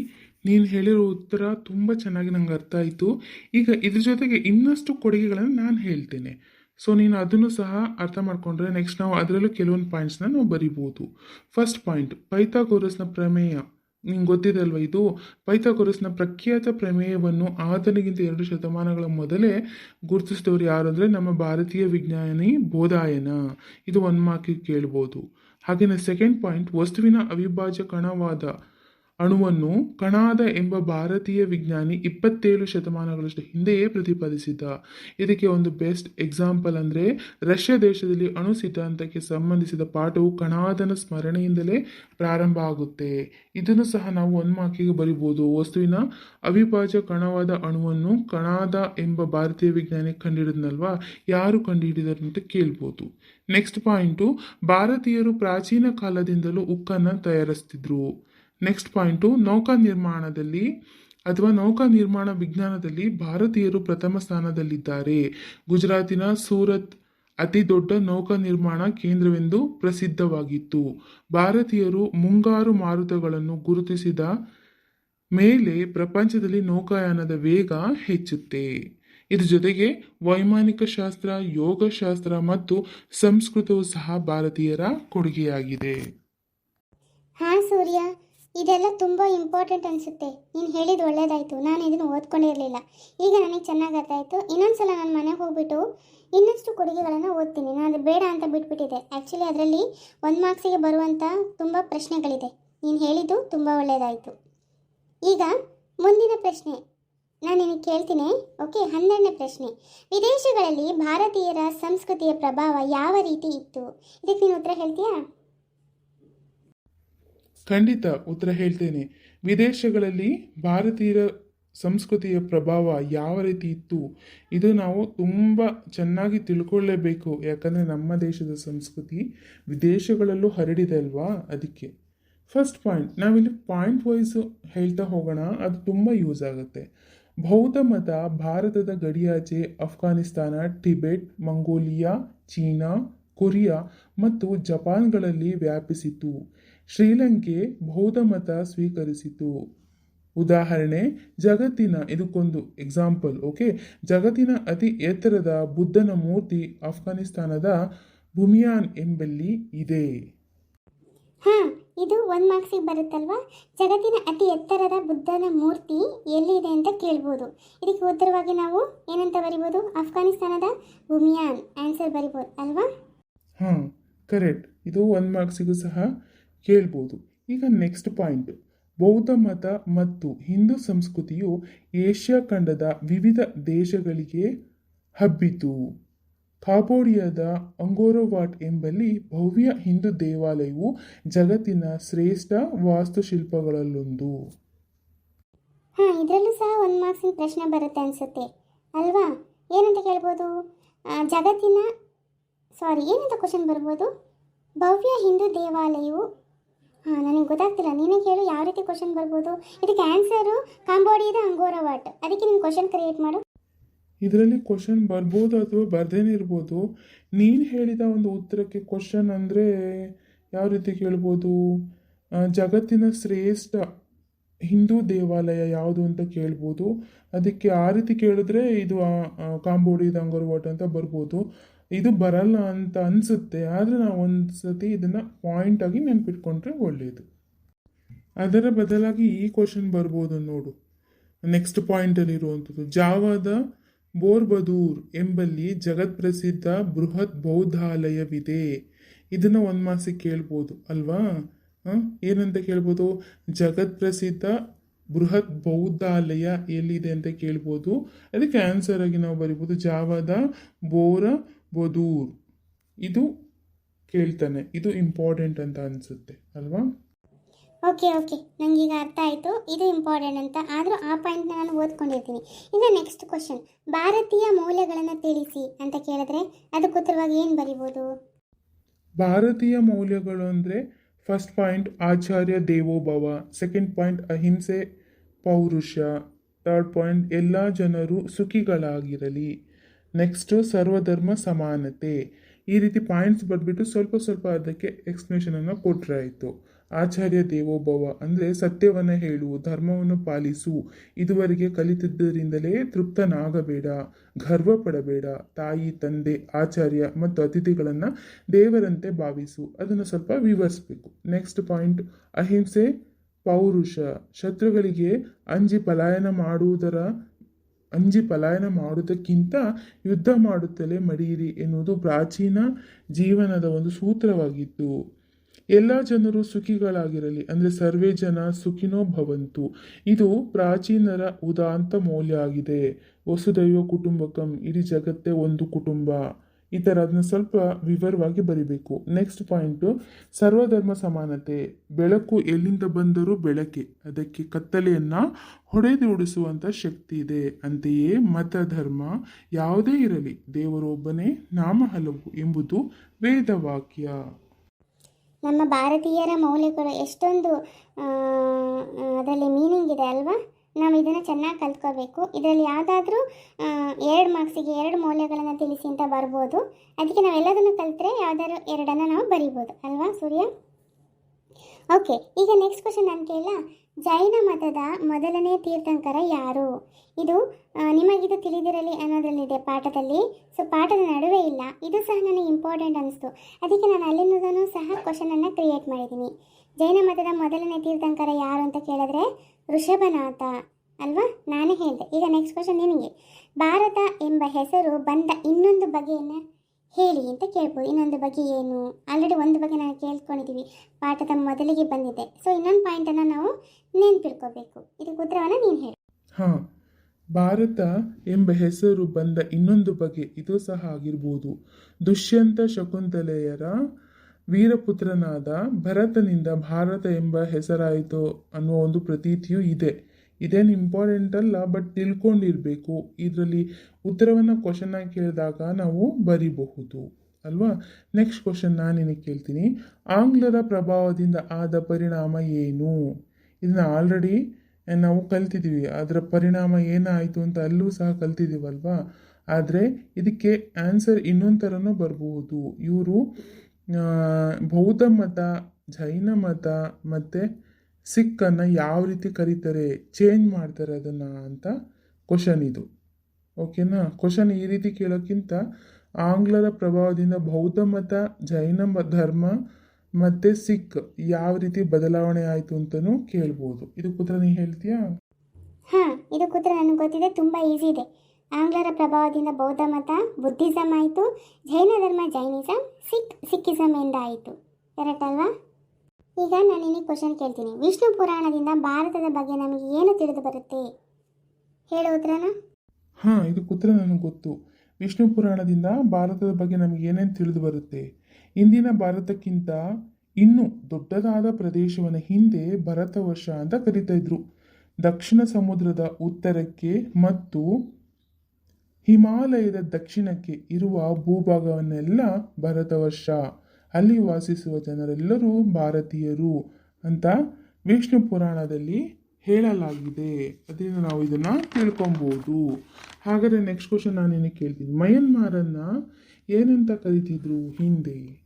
ನೀನು ಹೇಳಿರೋ ಉತ್ತರ ತುಂಬ ಚೆನ್ನಾಗಿ ನಂಗೆ ಅರ್ಥ ಆಯಿತು. ಈಗ ಇದ್ರ ಜೊತೆಗೆ ಇನ್ನಷ್ಟು ಕೊಡುಗೆಗಳನ್ನು ನಾನು ಹೇಳ್ತೇನೆ. ಸೊ ನೀನು ಅದನ್ನು ಸಹ ಅರ್ಥ ಮಾಡಿಕೊಂಡ್ರೆ ನೆಕ್ಸ್ಟ್ ನಾವು ಅದರಲ್ಲೂ ಕೆಲವೊಂದು ಪಾಯಿಂಟ್ಸ್ನ ನಾವು ಬರಿಬೋದು. ಫಸ್ಟ್ ಪಾಯಿಂಟ್ ಪೈಥಾಗೋರಸ್ನ ಪ್ರಮೇಯ. ನಿಂಗೆ ಗೊತ್ತಿದೆ ಅಲ್ವಾ ಇದು? ಪೈಥಾಗೋರಸ್ನ ಪ್ರಖ್ಯಾತ ಪ್ರಮೇಯವನ್ನು ಆತನಿಗಿಂತ ಎರಡು ಶತಮಾನಗಳ ಮೊದಲೇ ಗುರುತಿಸಿದವರು ಯಾರು ಅಂದರೆ ನಮ್ಮ ಭಾರತೀಯ ವಿಜ್ಞಾನಿ ಬೋಧಾಯನ. ಇದು ಒಂದು ಮಾರ್ಕಿಗೆ ಕೇಳ್ಬೋದು. ಹಾಗೆಯೇ ಸೆಕೆಂಡ್ ಪಾಯಿಂಟ್ ವಸ್ತುವಿನ ಅವಿಭಾಜ್ಯ ಕಣವಾದ. ಅಣುವನ್ನು ಕಣಾದ ಎಂಬ ಭಾರತೀಯ ವಿಜ್ಞಾನಿ ಇಪ್ಪತ್ತೇಳು ಶತಮಾನಗಳಷ್ಟು ಹಿಂದೆಯೇ ಪ್ರತಿಪಾದಿಸಿದ್ದ. ಇದಕ್ಕೆ ಒಂದು ಬೆಸ್ಟ್ ಎಕ್ಸಾಂಪಲ್ ಅಂದರೆ ರಷ್ಯಾ ದೇಶದಲ್ಲಿ ಅಣು ಸಿದ್ಧಾಂತಕ್ಕೆ ಸಂಬಂಧಿಸಿದ ಪಾಠವು ಕಣಾದನ ಸ್ಮರಣೆಯಿಂದಲೇ ಪ್ರಾರಂಭ ಆಗುತ್ತೆ. ಇದನ್ನು ಸಹ ನಾವು ಒಂದು ಮಾಕಿಗೆ ಬರಿಬೋದು. ವಸ್ತುವಿನ ಅವಿಭಾಜ್ಯ ಕಣವಾದ ಅಣುವನ್ನು ಕಣಾದ ಎಂಬ ಭಾರತೀಯ ವಿಜ್ಞಾನಿ ಕಂಡುಹಿಡಿದ್ನಲ್ವಾ ಯಾರು ಕಂಡುಹಿಡಿದರು ಅಂತ ಕೇಳ್ಬೋದು. ನೆಕ್ಸ್ಟ್ ಪಾಯಿಂಟು ಭಾರತೀಯರು ಪ್ರಾಚೀನ ಕಾಲದಿಂದಲೂ ಉಕ್ಕನ್ನು ತಯಾರಿಸ್ತಿದ್ರು. ನೆಕ್ಸ್ಟ್ ಪಾಯಿಂಟು ನೌಕಾ ನಿರ್ಮಾಣದಲ್ಲಿ ಅಥವಾ ನೌಕಾ ನಿರ್ಮಾಣ ವಿಜ್ಞಾನದಲ್ಲಿ ಭಾರತೀಯರು ಪ್ರಥಮ ಸ್ಥಾನದಲ್ಲಿದ್ದಾರೆ. ಗುಜರಾತಿನ ಸೂರತ್ ಅತಿ ದೊಡ್ಡ ನೌಕಾ ನಿರ್ಮಾಣ ಕೇಂದ್ರವೆಂದು ಪ್ರಸಿದ್ಧವಾಗಿತ್ತು. ಭಾರತೀಯರು ಮುಂಗಾರು ಮಾರುತಗಳನ್ನು ಗುರುತಿಸಿದ ಮೇಲೆ ಪ್ರಪಂಚದಲ್ಲಿ ನೌಕಾಯಾನದ ವೇಗ ಹೆಚ್ಚುತ್ತೆ. ಇದರ ಜೊತೆಗೆ ವೈಮಾನಿಕ ಶಾಸ್ತ್ರ, ಯೋಗಶಾಸ್ತ್ರ ಮತ್ತು ಸಂಸ್ಕೃತವು ಸಹ ಭಾರತೀಯರ ಕೊಡುಗೆಯಾಗಿದೆ. ಹಾ ಸೂರ್ಯ. ಇದೆಲ್ಲ ತುಂಬ ಇಂಪಾರ್ಟೆಂಟ್ ಅನಿಸುತ್ತೆ. ನೀನು ಹೇಳಿದ್ದು ಒಳ್ಳೇದಾಯಿತು. ನಾನು ಇದನ್ನು ಓದ್ಕೊಂಡಿರಲಿಲ್ಲ. ಈಗ ನನಗೆ ಚೆನ್ನಾಗಿ ಅರ್ಥ ಆಯಿತು. ಇನ್ನೊಂದ್ಸಲ ನಾನು ಮನೆಗೆ ಹೋಗ್ಬಿಟ್ಟು ಇನ್ನಷ್ಟು ಕೊಡುಗೆಗಳನ್ನು ಓದ್ತೀನಿ. ನಾನು ಅದು ಬೇಡ ಅಂತ ಬಿಟ್ಬಿಟ್ಟಿದೆ ಆ್ಯಕ್ಚುಲಿ ಅದರಲ್ಲಿ ಒಂದು ಮಾರ್ಕ್ಸಿಗೆ ಬರುವಂಥ ತುಂಬ ಪ್ರಶ್ನೆಗಳಿದೆ. ನೀನು ಹೇಳಿದ್ದು ತುಂಬ ಒಳ್ಳೆಯದಾಯಿತು ಈಗ ಮುಂದಿನ ಪ್ರಶ್ನೆ. ನಾನು ನಿನಗೆ ಕೇಳ್ತೀನಿ, ಓಕೆ? ಹನ್ನೆರಡನೇ ಪ್ರಶ್ನೆ. ವಿದೇಶಗಳಲ್ಲಿ ಭಾರತೀಯರ ಸಂಸ್ಕೃತಿಯ ಪ್ರಭಾವ ಯಾವ ರೀತಿ ಇತ್ತು? ಇದಕ್ಕೆ ನೀನು ಉತ್ತರ ಹೇಳ್ತೀಯಾ? ಖಂಡಿತ ಉತ್ತರ ಹೇಳ್ತೇನೆ. ವಿದೇಶಗಳಲ್ಲಿ ಭಾರತೀಯ ಸಂಸ್ಕೃತಿಯ ಪ್ರಭಾವ ಯಾವ ರೀತಿ ಇತ್ತು? ಇದು ನಾವು ತುಂಬ ಚೆನ್ನಾಗಿ ತಿಳ್ಕೊಳ್ಳೇಬೇಕು. ಯಾಕಂದರೆ ನಮ್ಮ ದೇಶದ ಸಂಸ್ಕೃತಿ ವಿದೇಶಗಳಲ್ಲೂ ಹರಡಿದೆ ಅಲ್ವಾ? ಅದಕ್ಕೆ. ಫಸ್ಟ್ ಪಾಯಿಂಟ್ ನಾವಿಲ್ಲಿ ಪಾಯಿಂಟ್ ವೈಸ್ ಹೇಳ್ತಾ ಹೋಗೋಣ. ಅದು ತುಂಬ ಯೂಸ್ ಆಗುತ್ತೆ. ಬೌದ್ಧ ಮತ ಭಾರತದ ಗಡಿಯಾಚೆ Afghanistan, Tibet, Mongolia, China, Korea ಮತ್ತು ಜಪಾನ್ಗಳಲ್ಲಿ ವ್ಯಾಪಿಸಿತು ಶ್ರೀಲಂಕೆ ಬೌದ್ಧ ಮತ ಸ್ವೀಕರಿಸಿತು. ಉದಾಹರಣೆ ಜಗತ್ತಿನ ಇದಕ್ಕೊಂದು ಎಕ್ಸಾಂಪಲ್ ಓಕೆ ಜಗತ್ತಿನ ಅತಿ ಎತ್ತರದ ಬುದ್ಧನ ಮೂರ್ತಿ ಆಫ್ಘಾನಿಸ್ತಾನದ ಭೂಮಿಯಾನ್ ಎಂಬಲ್ಲಿ ಇದೆ. ಹಾಂ ಇದು ಒಂದು ಮಾರ್ಕ್ಸಿಗೆ ಬರುತ್ತಲ್ವಾ? ಜಗತ್ತಿನ ಅತಿ ಎತ್ತರದ ಬುದ್ಧನ ಮೂರ್ತಿ ಎಲ್ಲಿದೆ ಅಂತ ಕೇಳ್ಬೋದು. ಇದಕ್ಕೆ ಉತ್ತರವಾಗಿ ನಾವು ಏನಂತ ಬರಿಬೋದು? ಅಫ್ಘಾನಿಸ್ತಾನದ ಭೂಮಿಯಾನ್ ಆನ್ಸರ್ ಬರಿಬೋದು ಅಲ್ವಾ? ಹಾಂ ಕರೆಕ್ಟ್ ಇದು ಒಂದು ಮಾರ್ಕ್ಸಿಗೂ ಸಹ ಕೇಳ್ಬೋದು ಈಗ ನೆಕ್ಸ್ಟ್ ಪಾಯಿಂಟ್ ಬೌದ್ಧ ಮತ ಮತ್ತು ಹಿಂದೂ ಸಂಸ್ಕೃತಿಯು ಏಷ್ಯಾ ಖಂಡದ ವಿವಿಧ ದೇಶಗಳಿಗೆ ಹಬ್ಬಿತು. ಕಾಬೋಡಿಯಾದ ಅಂಗೋರೋವಾಟ್ ಎಂಬಲ್ಲಿ ಭವ್ಯ ಹಿಂದೂ ದೇವಾಲಯವು ಜಗತ್ತಿನ ಶ್ರೇಷ್ಠ ವಾಸ್ತುಶಿಲ್ಪಗಳಲ್ಲೊಂದು. ಹಾಂ, ಇದರಲ್ಲೂ ಸಹ ಒಂದು ಮಾರ್ಕ್ಸಿನ ಪ್ರಶ್ನೆ ಬರುತ್ತೆ ಅನಿಸುತ್ತೆ. ಅಲ್ವಾ? ಏನಂತ ಕೇಳ್ಬೋದು? ಜಗತ್ತಿನ ಸಾರಿ ಏನಂತ ಕ್ವಶನ್ ಬರ್ಬೋದು? ಭವ್ಯ ಹಿಂದೂ ದೇವಾಲಯವು ಹಾಂ, ನನಗೆ ಗೊತ್ತಾಗ್ತಿಲ್ಲ. ನೀನೇ ಕೇಳು ಯಾವ ರೀತಿ ಕ್ವಶನ್ ಬರ್ಬೋದು. ಇದಕ್ಕೆ ಆನ್ಸರು ಕಾಂಬೋಡಿಯಾದ ಅಂಗೋರವಾಟ್ ಅದಕ್ಕೆ ನೀನು ಕ್ವಶನ್ ಕ್ರಿಯೇಟ್ ಮಾಡು. ಇದರಲ್ಲಿ ಕ್ವಶನ್ ಬರ್ಬೋದು ಅಥವಾ ಬರ್ದೇನೆ ಇರ್ಬೋದು. ನೀನು ಹೇಳಿದ ಒಂದು ಉತ್ತರಕ್ಕೆ ಕ್ವಶನ್ ಅಂದರೆ ಯಾವ ರೀತಿ ಕೇಳ್ಬೋದು? ಜಗತ್ತಿನ ಶ್ರೇಷ್ಠ ಹಿಂದೂ ದೇವಾಲಯ ಯಾವುದು ಅಂತ ಕೇಳ್ಬೋದು. ಅದಕ್ಕೆ ಆ ರೀತಿ ಕೇಳಿದ್ರೆ ಇದು ಕಾಂಬೋಡಿ, ದಂಗರ್ ವಾಟ್ ಅಂತ ಬರ್ಬೋದು. ಇದು ಬರಲ್ಲ ಅಂತ ಅನಿಸುತ್ತೆ. ಆದರೆ ನಾವು ಒಂದು ಸತಿ ಇದನ್ನು ಪಾಯಿಂಟಾಗಿ ನೆನ್ಪಿಟ್ಕೊಂಡ್ರೆ ಒಳ್ಳೆಯದು ಅದರ ಬದಲಾಗಿ ಈ ಕ್ವಶನ್ ಬರ್ಬೋದು ನೋಡು. ನೆಕ್ಸ್ಟ್ ಪಾಯಿಂಟಲ್ಲಿ ಇರುವಂಥದ್ದು. ಜಾವಾದ ಬೋರ್ಬದೂರ್ ಎಂಬಲ್ಲಿ ಜಗತ್ ಪ್ರಸಿದ್ಧ ಬೃಹತ್ ಬೌದ್ಧಾಲಯವಿದೆ. ಇದನ್ನು ಒಂದು ಮಾಸಿಗೆ ಕೇಳ್ಬೋದು, ಅಲ್ವಾ? ಏನಂತ ಕೇಳ್ಬೋದು ಜಗತ್ಪ್ರಸಿದ್ಧ ಬೃಹತ್ ಬೌದ್ಧಾಲಯ ಎಲ್ಲಿದೆ ಅಂತ ಕೇಳ್ಬೋದು. ಅದಕ್ಕೆ ಆನ್ಸರ್ ಆಗಿ ನಾವು ಬರಿಬೋದು. ಜಾವದ ಬೋರ ಬದೂರ್. ಇದು ಕೇಳ್ತಾನೆ. ಇದು ಇಂಪಾರ್ಟೆಂಟ್ ಅಂತ ಅನಿಸುತ್ತೆ ಅಲ್ವಾ? ಓಕೆ ಓಕೆ ನನಗೀಗ ಅರ್ಥ ಆಯಿತು. ಇದು ಇಂಪಾರ್ಟೆಂಟ್ ಅಂತ. ಆದರೂ ಆ ಪಾಯಿಂಟ್ನ ನಾನು ಓದ್ಕೊಂಡಿರ್ತೀನಿ. ಇನ್ನು ನೆಕ್ಸ್ಟ್ ಕ್ವಶನ್ ಭಾರತೀಯ ಮೌಲ್ಯಗಳನ್ನು ತಿಳಿಸಿ ಅಂತ ಕೇಳಿದ್ರೆ ಅದಕ್ಕೆ ಉತ್ತರವಾಗಿ ಏನು ಬರಿಬೋದು? ಭಾರತೀಯ ಮೌಲ್ಯಗಳು ಅಂದರೆ ಫಸ್ಟ್ ಪಾಯಿಂಟ್ ಆಚಾರ್ಯ ದೇವೋಭವ ಸೆಕೆಂಡ್ ಪಾಯಿಂಟ್ ಅಹಿಂಸೆ ಪೌರುಷ ಥರ್ಡ್ ಪಾಯಿಂಟ್ ಎಲ್ಲ ಜನರು ಸುಖಿಗಳಾಗಿರಲಿ ನೆಕ್ಸ್ಟು ಸರ್ವಧರ್ಮ ಸಮಾನತೆ ಈ ರೀತಿ ಪಾಯಿಂಟ್ಸ್ ಬರ್ಬಿಟ್ಟು ಸ್ವಲ್ಪ ಸ್ವಲ್ಪ ಅದಕ್ಕೆ ಎಕ್ಸ್ಪ್ಲನೇಷನನ್ನು ಕೊಟ್ಟರೆ ಆಯಿತು ಆಚಾರ್ಯ ದೇವೋಭವ ಅಂದರೆ ಸತ್ಯವನ್ನು ಹೇಳು, ಧರ್ಮವನ್ನು ಪಾಲಿಸು, ಇದುವರೆಗೆ ಕಲಿತಿದ್ದರಿಂದಲೇ ತೃಪ್ತನಾಗಬೇಡ ಗರ್ವ ಪಡಬೇಡ ತಾಯಿ, ತಂದೆ, ಆಚಾರ್ಯ ಮತ್ತು ಅತಿಥಿಗಳನ್ನು ದೇವರಂತೆ ಭಾವಿಸು. ಅದನ್ನು ಸ್ವಲ್ಪ ವಿವರಿಸಬೇಕು. ನೆಕ್ಸ್ಟ್ ಪಾಯಿಂಟ್ ಅಹಿಂಸೆ ಪೌರುಷ. ಶತ್ರುಗಳಿಗೆ ಅಂಜಿ ಪಲಾಯನ ಮಾಡುವುದರ, ಅಂಜಿ ಪಲಾಯನ ಮಾಡುವುದಕ್ಕಿಂತ ಯುದ್ಧ ಮಾಡುತ್ತಲೇ ಮಡಿಯಿರಿ ಎನ್ನುವುದು ಪ್ರಾಚೀನ ಜೀವನದ ಒಂದು ಸೂತ್ರವಾಗಿತ್ತು ಎಲ್ಲ ಜನರು ಸುಖಿಗಳಾಗಿರಲಿ. ಅಂದರೆ ಸರ್ವೇ ಜನ ಸುಖಿನೋ ಭವಂತು. ಇದು ಪ್ರಾಚೀನರ ಉದಾಂತ ಮೌಲ್ಯ ಆಗಿದೆ. ವಸುದೈವ ಕುಟುಂಬಕಂ, ಇಡೀ ಜಗತ್ತೇ ಒಂದು ಕುಟುಂಬ. ಈ ಥರ ಅದನ್ನ ಸ್ವಲ್ಪ ವಿವರವಾಗಿ ಬರಿಬೇಕು. ನೆಕ್ಸ್ಟ್ ಪಾಯಿಂಟು ಸರ್ವಧರ್ಮ ಸಮಾನತೆ. ಬೆಳಕು ಎಲ್ಲಿಂದ ಬಂದರೂ ಬೆಳಕೆ. ಅದಕ್ಕೆ ಕತ್ತಲೆಯನ್ನು ಹೊಡೆದು ಉಡಿಸುವಂಥ ಶಕ್ತಿ ಇದೆ. ಅಂತೆಯೇ ಮತ ಧರ್ಮ ಯಾವುದೇ ಇರಲಿ. ದೇವರೊಬ್ಬನೇ, ನಾಮ ಹಲವು ಎಂಬುದು ವೇದವಾಕ್ಯ. ನಮ್ಮ ಭಾರತೀಯರ ಮೌಲ್ಯಗಳು ಎಷ್ಟೊಂದು ಅದರಲ್ಲಿ ಮೀನಿಂಗ್ ಇದೆ ಅಲ್ವಾ? ನಾವು ಇದನ್ನು ಚೆನ್ನಾಗಿ ಕಲ್ತ್ಕೋಬೇಕು. ಇದರಲ್ಲಿ ಯಾವುದಾದ್ರೂ ಎರಡು ಮಾರ್ಕ್ಸಿಗೆ ಎರಡು ಮೌಲ್ಯಗಳನ್ನು ತಿಳಿಸಿ ಅಂತ ಬರ್ಬೋದು. ಅದಕ್ಕೆ ನಾವೆಲ್ಲದನ್ನು ಕಲಿತರೆ ಯಾವುದಾದ್ರು ಎರಡನ್ನು ನಾವು ಬರಿಬೋದು. ಅಲ್ವಾ ಸೂರ್ಯ? ಓಕೆ ಈಗ ನೆಕ್ಸ್ಟ್ ಕ್ವಶನ್ ನಾನು ಕೇಳ ಜೈನ ಮತದ ಮೊದಲನೇ ತೀರ್ಥಂಕರ ಯಾರು? ಇದು ನಿಮಗಿದು ತಿಳಿದಿರಲಿ ಅನ್ನೋದ್ರಲ್ಲಿದೆ ಪಾಠದಲ್ಲಿ. ಸೊ ಪಾಠದ ನಡುವೆ ಇಲ್ಲ. ಇದು ಸಹ ನನಗೆ ಇಂಪಾರ್ಟೆಂಟ್ ಅನಿಸ್ತು. ಅದಕ್ಕೆ ನಾನು ಅಲ್ಲಿಂದನೂ ಸಹ ಕ್ವಶನನ್ನು ಕ್ರಿಯೇಟ್ ಮಾಡಿದ್ದೀನಿ. ಜೈನ ಮತದ ಮೊದಲನೇ ತೀರ್ಥಂಕರ ಯಾರು ಅಂತ ಕೇಳಿದ್ರೆ, ಋಷಭನಾಥ. ಅಲ್ವಾ? ನಾನೇ ಹೇಳಿದೆ. ಈಗ ನೆಕ್ಸ್ಟ್ ಕ್ವಶನ್ ನಿನಗೆ. ಭಾರತ ಎಂಬ ಹೆಸರು ಬಂದ ಇನ್ನೊಂದು ಬಗೆಯನ್ನು ಹೇಳಿ ಅಂತ ಕೇಳ್ಬೋದು ಇನ್ನೊಂದು ಬಗ್ಗೆ ಏನು? ಆಲ್ರೆಡಿ ಒಂದು ಬಗ್ಗೆ ನಾವು ಕೇಳ್ಕೊಂಡಿದ್ದೀವಿ ಪಾಠದ ಮೊದಲಿಗೆ ಬಂದಿದೆ. ಸೊ ಇನ್ನೊಂದು ಪಾಯಿಂಟನ್ನು ನಾವು ನೆನ್ಪಿಟ್ಕೋಬೇಕು. ಇದಕ್ಕೆ ಉತ್ತರವನ್ನು ನೀನು ಹೇಳು. ಹಾಂ. ಭಾರತ ಎಂಬ ಹೆಸರು ಬಂದ ಇನ್ನೊಂದು ಬಗೆ ಇದು ಸಹ ಆಗಿರ್ಬೋದು. ದುಷ್ಯಂತ ಶಕುಂತಲೆಯರ ವೀರಪುತ್ರನಾದ ಭರತನಿಂದ ಭಾರತ ಎಂಬ ಹೆಸರಾಯಿತು ಅನ್ನೋ ಒಂದು ಪ್ರತೀತಿಯೂ ಇದೆ. ಇದೇನು ಇಂಪಾರ್ಟೆಂಟ್ ಅಲ್ಲ ಬಟ್ ತಿಳ್ಕೊಂಡಿರಬೇಕು. ಇದರಲ್ಲಿ ಉತ್ತರವನ್ನು ಕ್ವಶನ್ ಆಗಿ ಕೇಳಿದಾಗ ನಾವು ಬರಿಬಹುದು. ಅಲ್ವಾ? ನೆಕ್ಸ್ಟ್ ಕ್ವಶನ್ ನಾನು ನಿನಗೆ ಕೇಳ್ತೀನಿ. ಆಂಗ್ಲರ ಪ್ರಭಾವದಿಂದ ಆದ ಪರಿಣಾಮ ಏನು? ಇದನ್ನ ಆಲ್ರೆಡಿ ನಾವು ಕಲ್ತಿದ್ದೀವಿ ಅದರ ಪರಿಣಾಮ ಏನಾಯಿತು ಅಂತ ಅಲ್ಲೂ ಸಹ ಕಲ್ತಿದ್ದೀವಲ್ವಾ ಆದರೆ ಇದಕ್ಕೆ ಆನ್ಸರ್ ಇನ್ನೊಂದು ಥರನೂ ಬರಬಹುದು. ಇವರು ಬೌದ್ಧ ಮತ, ಜೈನ ಮತ, ಮತ್ತು ಸಿಕ್ಕನ್ನು ಯಾವ ರೀತಿ ಕರೀತಾರೆ ಚೇಂಜ್ ಮಾಡ್ತಾರೆ ಅದನ್ನು ಅಂತ ಕ್ವಶನ್ ಇದು. ಓಕೆನಾ ಕ್ವಶನ್ ಈ ರೀತಿ ಕೇಳೋಕ್ಕಿಂತ ಆಂಗ್ಲರ ಪ್ರಭಾವದಿಂದ ಬೌದ್ಧ ಮತ, ಜೈನ ಧರ್ಮ ಮತ್ತು ಸಿಖ್ ಯಾವ ರೀತಿ ಬದಲಾವಣೆ ಆಯಿತು ಅಂತಲೂ ಕೇಳ್ಬೋದು. ಇದಕ್ಕೆ ಉತ್ತರ ನೀ ಹೇಳ್ತೀಯಾ? ಹಾಂ ಇದಕ್ಕೆ ಉತ್ತರ ನನಗೆ ಗೊತ್ತಿದೆ, ತುಂಬ ಈಸಿ ಇದೆ. ಆಂಗ್ಲರ ಪ್ರಭಾವದಿಂದ ಬೌದ್ಧ ಮತ ಬುದ್ಧಿಸಮ್ ಆಯಿತು, ಜೈನ ಧರ್ಮ ಜೈನಿಸಮ್ ಸಿಖ್ ಸಿಕ್ಕಿಸಮ್ ಎಂದಾಯಿತು ಕರೆಕ್ಟ್ ಅಲ್ವಾ? ಈಗ ನಾನು ನಿನಗೆ ಕ್ವಶನ್ ಕೇಳ್ತೀನಿ. ವಿಷ್ಣು ಪುರಾಣದಿಂದ ಭಾರತದ ಬಗ್ಗೆ ನಮಗೆ ಏನು ತಿಳಿದು ಬರುತ್ತೆ? ಹೇಳು ಉತ್ತರನ. ಹಾಂ, ಇದು ಉತ್ತರ ನನಗೆ ಗೊತ್ತು. ವಿಷ್ಣು ಪುರಾಣದಿಂದ ಭಾರತದ ಬಗ್ಗೆ ನಮಗೆ ಏನೇನು ತಿಳಿದು ಬರುತ್ತೆ? ಇಂದಿನ ಭಾರತಕ್ಕಿಂತ ಇನ್ನೂ ದೊಡ್ಡದಾದ ಪ್ರದೇಶವನ್ನು ಹಿಂದೆ ಭರತವರ್ಷ ಅಂತ ಕರಿತಾ ಇದ್ರು. ದಕ್ಷಿಣ ಸಮುದ್ರದ ಉತ್ತರಕ್ಕೆ ಮತ್ತು ಹಿಮಾಲಯದ ದಕ್ಷಿಣಕ್ಕೆ ಇರುವ ಭೂಭಾಗವನ್ನೆಲ್ಲ ಭರತವರ್ಷ ಅಲ್ಲಿ ವಾಸಿಸುವ ಜನರೆಲ್ಲರೂ ಭಾರತೀಯರು ಅಂತ ವಿಷ್ಣು ಪುರಾಣದಲ್ಲಿ ಹೇಳಲಾಗಿದೆ. ಅದರಿಂದ ನಾವು ಇದನ್ನು ತಿಳ್ಕೊಬೋದು. ಹಾಗಾದರೆ ನೆಕ್ಸ್ಟ್ ಕ್ವಶನ್ ನಾನು ಕೇಳ್ತೀನಿ? ಮಯನ್ಮಾರನ್ನು ಏನಂತ ಕರಿತಿದ್ರು ಹಿಂದೆ?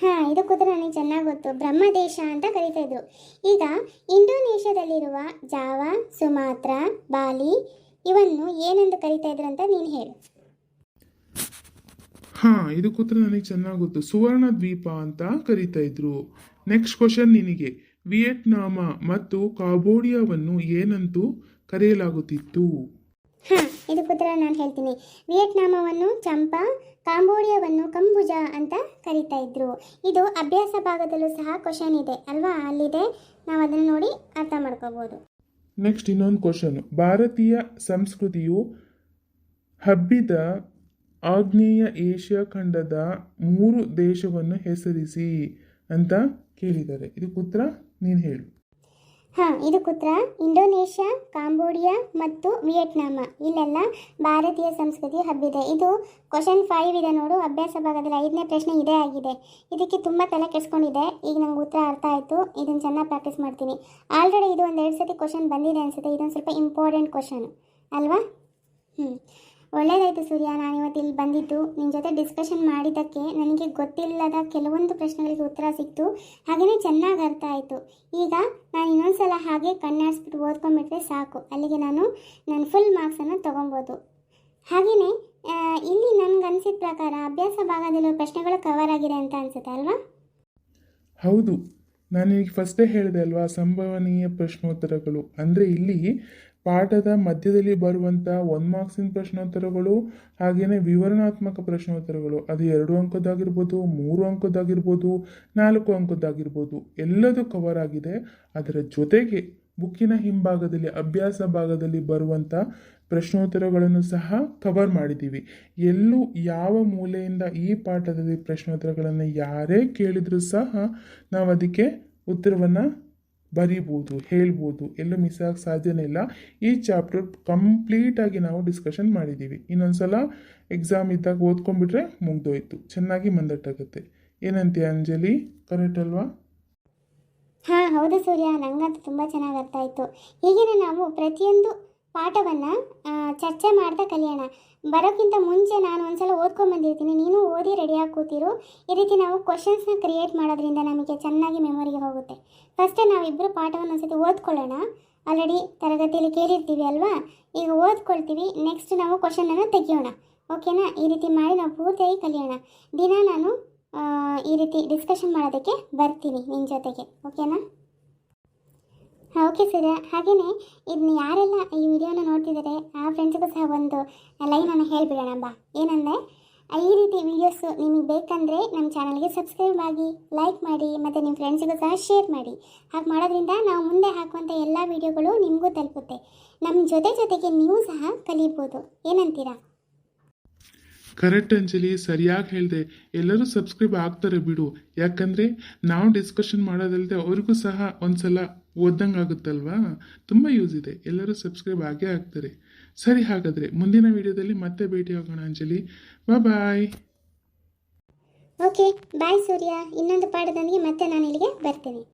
ಹಾಂ, ಇದು ನನಗೆ ಚೆನ್ನಾಗಿ ಗೊತ್ತು. ಬ್ರಹ್ಮದೇಶ ಅಂತ ಕರಿತಾ ಇದ್ರು. ಈಗ ಇಂಡೋನೇಷ್ಯಾದಲ್ಲಿರುವ ಜಾವಾ, ಸುಮಾತ್ರ, ಬಾಲಿ, ಇವನ್ನು ಏನೆಂದು ಕರಿತಾ ಇದ್ರು ಅಂತ ನೀನು ಹೇಳು. ಹಾ ಇದು ಉತ್ತರ ನನಗೆ ಚೆನ್ನಾಗಿ ಗೊತ್ತು. ಸುವರ್ಣ ದ್ವೀಪ ಅಂತ ಕರಿತಾ ಇದ್ರು. ನೆಕ್ಸ್ಟ್ ಕ್ವಶನ್ ನಿನಗೆ. ವಿಯೆಟ್ನಾಮ ಮತ್ತು ಕಾಬೋಡಿಯಾವನ್ನು ಏನಂತೂ ಕರೆಯಲಾಗುತ್ತಿತ್ತು. ಹಾಂ ಇದಕ್ಕೆ ಉತ್ತರ ನಾನು ಹೇಳ್ತೀನಿ. ವಿಯೆಟ್ನಾಮವನ್ನು ಚಂಪಾ ಕಾಂಬೋಡಿಯಾವನ್ನು ಕಂಬುಜ ಅಂತ ಕರಿತಾ ಇದ್ರು. ಇದು ಅಭ್ಯಾಸ ಭಾಗದಲ್ಲೂ ಸಹ ಕ್ವಶನ್ ಇದೆ ಅಲ್ವಾ? ಅಲ್ಲಿದೆ. ನಾವು ಅದನ್ನು ನೋಡಿ ಅರ್ಥ ಮಾಡ್ಕೋಬೋದು. ನೆಕ್ಸ್ಟ್ ಇನ್ನೊಂದು ಕ್ವಶನ್ ಭಾರತೀಯ ಸಂಸ್ಕೃತಿಯು ಹಬ್ಬಿದ ಆಗ್ನೇಯ ಏಷ್ಯಾ ಖಂಡದ ಮೂರು ದೇಶವನ್ನು ಹೆಸರಿಸಿ ಅಂತ ಕೇಳಿದ್ದಾರೆ. ಇದಕ್ಕೆ ಉತ್ತರ ನೀನು ಹೇಳು. ಹಾಂ, ಇದಕ್ಕೆ ಉತ್ತರ ಇಂಡೋನೇಷ್ಯಾ, ಕಾಂಬೋಡಿಯಾ ಮತ್ತು ವಿಯೆಟ್ನಾಮ. ಇಲ್ಲೆಲ್ಲ ಭಾರತೀಯ ಸಂಸ್ಕೃತಿ ಹಬ್ಬಿದೆ ಇದು. ಕ್ವಶನ್ ಫೈವ್ ಇದೆ ನೋಡು, ಅಭ್ಯಾಸ ಭಾಗದಲ್ಲಿ ಐದನೇ ಪ್ರಶ್ನೆ ಇದೇ ಆಗಿದೆ. ಇದಕ್ಕೆ ತುಂಬ ತಲೆ ಕೆಡ್ಸ್ಕೊಂಡಿದೆ. ಈಗ ನಂಗೆ ಉತ್ತರ ಅರ್ಥ ಆಯಿತು. ಇದನ್ನು ಚೆನ್ನಾಗಿ ಪ್ರಾಕ್ಟೀಸ್ ಮಾಡ್ತೀನಿ. ಆಲ್ರೆಡಿ ಇದು ಒಂದು ಎರಡು ಸತಿ ಕ್ವಶನ್ ಬಂದಿದೆ ಅನಿಸುತ್ತೆ. ಇದೊಂದು ಸ್ವಲ್ಪ ಇಂಪಾರ್ಟೆಂಟ್ ಕ್ವಶನ್ ಅಲ್ವಾ? ಹ್ಞೂ ಒಳ್ಳೆಯದಾಯಿತು ಸೂರ್ಯ. ನಾನು ಇವತ್ತು ಇಲ್ಲಿ ಬಂದಿದ್ದು ನಿನ್ನ ಜೊತೆ ಡಿಸ್ಕಷನ್ ಮಾಡಿದ್ದಕ್ಕೆ ನನಗೆ ಗೊತ್ತಿಲ್ಲದ ಕೆಲವೊಂದು ಪ್ರಶ್ನೆಗಳಿಗೆ ಉತ್ತರ ಸಿಕ್ತು. ಹಾಗೆಯೇ ಚೆನ್ನಾಗಿ ಅರ್ಥ ಆಯಿತು. ಈಗ ನಾನು ಇನ್ನೊಂದು ಸಲ ಹಾಗೆ ಕಣ್ಣಾಡಿಸ್ಬಿಟ್ಟು ಓದ್ಕೊಂಡ್ಬಿಟ್ರೆ ಸಾಕು. ಅಲ್ಲಿಗೆ ನಾನು ನನ್ನ ಫುಲ್ ಮಾರ್ಕ್ಸನ್ನು ತೊಗೊಬೋದು. ಹಾಗೆಯೇ ಇಲ್ಲಿ ನನಗೆ ಅನಿಸಿದ ಪ್ರಕಾರ ಅಭ್ಯಾಸ ಭಾಗದಲ್ಲಿರೋ ಪ್ರಶ್ನೆಗಳು ಕವರ್ ಆಗಿದೆ ಅಂತ ಅನಿಸುತ್ತೆ ಅಲ್ವಾ? ಹೌದು. ನಾನು ಈಗ ಫಸ್ಟೇ ಹೇಳಿದೆ ಅಲ್ವಾ, ಸಂಭವನೀಯ ಪ್ರಶ್ನೋತ್ತರಗಳು. ಅಂದರೆ ಇಲ್ಲಿ ಪಾಠದ ಮಧ್ಯದಲ್ಲಿ ಬರುವಂಥ ಒಂದು ಮಾರ್ಕ್ಸಿನ ಪ್ರಶ್ನೋತ್ತರಗಳು ಹಾಗೆಯೇ ವಿವರಣಾತ್ಮಕ ಪ್ರಶ್ನೋತ್ತರಗಳು. ಅದು ಎರಡು ಅಂಕದ್ದಾಗಿರ್ಬೋದು, ಮೂರು ಅಂಕದ್ದಾಗಿರ್ಬೋದು, ನಾಲ್ಕು ಅಂಕದ್ದಾಗಿರ್ಬೋದು, ಎಲ್ಲದೂ ಕವರ್ ಆಗಿದೆ. ಅದರ ಜೊತೆಗೆ ಬುಕ್ಕಿನ ಹಿಂಭಾಗದಲ್ಲಿ, ಅಭ್ಯಾಸ ಭಾಗದಲ್ಲಿ ಬರುವಂಥ ಪ್ರಶ್ನೋತ್ತರಗಳನ್ನು ಸಹ ಕವರ್ ಮಾಡಿದ್ದೀವಿ. ಎಲ್ಲೂ ಯಾವ ಮೂಲೆಯಿಂದ ಈ ಪಾಠದಲ್ಲಿ ಪ್ರಶ್ನೋತ್ತರಗಳನ್ನು ಯಾರೇ ಕೇಳಿದರೂ ಸಹ ನಾವು ಅದಕ್ಕೆ ಉತ್ತರವನ್ನು ಬರೀಬೋದು, ಹೇಳ್ಬೋದು, ಎಲ್ಲೂ ಮಿಸ್ ಆಗಕ್ಕೆ ಸಾಧ್ಯನೇ ಇಲ್ಲ. ಈ ಚಾಪ್ಟರ್ ಕಂಪ್ಲೀಟಾಗಿ ನಾವು ಡಿಸ್ಕಷನ್ ಮಾಡಿದ್ದೀವಿ ಇನ್ನೊಂದ್ಸಲ ಎಕ್ಸಾಮ್ ಇದ್ದಾಗ ಓದ್ಕೊಂಡ್ಬಿಟ್ರೆ ಮುಗ್ದೋಯ್ತು. ಚೆನ್ನಾಗಿ ಮಂದಟ್ಟಾಗುತ್ತೆ. ಏನಂತೆ ಅಂಜಲಿ? ಕರೆಕ್ಟ್ ಅಲ್ವಾ? ಹಾಂ, ಹೌದು ಸೂರ್ಯ. ನಂಗಂತೂ ತುಂಬ ಚೆನ್ನಾಗಿ ಅರ್ಥ ಆಯಿತು. ಹೀಗೇನೆ ನಾವು ಪ್ರತಿಯೊಂದು ಪಾಠವನ್ನು ಚರ್ಚೆ ಮಾಡ್ತಾ ಕಲಿಯೋಣ. ಬರೋಕ್ಕಿಂತ ಮುಂಚೆ ನಾನು ಒಂದ್ಸಲ ಓದ್ಕೊಂಬಂದಿರ್ತೀನಿ ನೀನು ಓದಿ ರೆಡಿ ಆಗಿ ಕೂತಿರು. ಈ ರೀತಿ ನಾವು ಕ್ವಶನ್ಸ್ನ ಕ್ರಿಯೇಟ್ ಮಾಡೋದ್ರಿಂದ ನಮಗೆ ಚೆನ್ನಾಗಿ ಮೆಮೊರಿಗೆ ಹೋಗುತ್ತೆ. ಫಸ್ಟೇ ನಾವಿಬ್ಬರು ಪಾಠವನ್ನು ಒಂದ್ಸತಿ ಓದ್ಕೊಳ್ಳೋಣ. ಆಲ್ರೆಡಿ ತರಗತಿಯಲ್ಲಿ ಕೇಳಿರ್ತೀವಿ ಅಲ್ವಾ? ಈಗ ಓದ್ಕೊಳ್ತೀವಿ. ನೆಕ್ಸ್ಟ್ ನಾವು ಕ್ವಶನನ್ನು ತೆಗಿಯೋಣ. ಓಕೆನಾ ಈ ರೀತಿ ಮಾಡಿ ನಾವು ಪೂರ್ತಿಯಾಗಿ ಕಲಿಯೋಣ. ದಿನ ನಾನು ಈ ರೀತಿ ಡಿಸ್ಕಷನ್ ಮಾಡೋದಕ್ಕೆ ಬರ್ತೀನಿ ನಿನ್ನ ಜೊತೆಗೆ. ಓಕೆನಾ ಓಕೆ ಸರ್. ಹಾಗೆಯೇ ಇದನ್ನ ಯಾರೆಲ್ಲ ಈ ವಿಡಿಯೋನ ನೋಡ್ತಿದ್ದಾರೆ ಆ ಫ್ರೆಂಡ್ಸ್ಗೂ ಸಹ ಒಂದು ಲೈನನ್ನು ಹೇಳಿಬಿಡೋಣ ಬಾ. ಏನಂದರೆ, ಈ ರೀತಿ ವೀಡಿಯೋಸು ನಿಮಗೆ ಬೇಕಂದರೆ ನಮ್ಮ ಚಾನಲ್ಗೆ ಸಬ್ಸ್ಕ್ರೈಬ್ ಆಗಿ ಲೈಕ್ ಮಾಡಿ, ಮತ್ತು ನಿಮ್ಮ ಫ್ರೆಂಡ್ಸ್ಗೂ ಸಹ ಶೇರ್ ಮಾಡಿ. ಹಾಗೆ ಮಾಡೋದ್ರಿಂದ ನಾವು ಮುಂದೆ ಹಾಕುವಂಥ ಎಲ್ಲ ವೀಡಿಯೋಗಳು ನಿಮಗೂ ತಲುಪುತ್ತೆ. ನಮ್ಮ ಜೊತೆ ಜೊತೆಗೆ ನೀವು ಸಹ ಕಲಿಬೋದು. ಏನಂತೀರಾ? ಕರೆಕ್ಟ್ ಅಂಜಲಿ, ಸರಿಯಾಗಿ ಹೇಳಿದೆ. ಎಲ್ಲರೂ ಸಬ್ಸ್ಕ್ರೈಬ್ ಆಗ್ತಾರೆ ಬಿಡು. ಯಾಕಂದರೆ, ನಾವು ಡಿಸ್ಕಷನ್ ಮಾಡೋದಲ್ಲದೆ ಅವ್ರಿಗೂ ಸಹ ಒಂದ್ಸಲ ಓದ್ದಂಗೆ ಆಗುತ್ತಲ್ವಾ? ತುಂಬ ಯೂಸ್ ಇದೆ. ಎಲ್ಲರೂ ಸಬ್ಸ್ಕ್ರೈಬ್ ಆಗೇ ಆಗ್ತಾರೆ. ಸರಿ ಹಾಗಾದರೆ, ಮುಂದಿನ ವಿಡಿಯೋದಲ್ಲಿ ಮತ್ತೆ ಭೇಟಿ ಹೋಗೋಣ ಅಂಜಲಿ. ಬಾಯ್ ಓಕೆ ಬಾಯ್ ಸೂರ್ಯ. ಇನ್ನೊಂದು ಪಾಠದೊಂದಿಗೆ ಮತ್ತೆ ನಾನು ಇಲ್ಲಿಗೆ ಬರ್ತೀನಿ.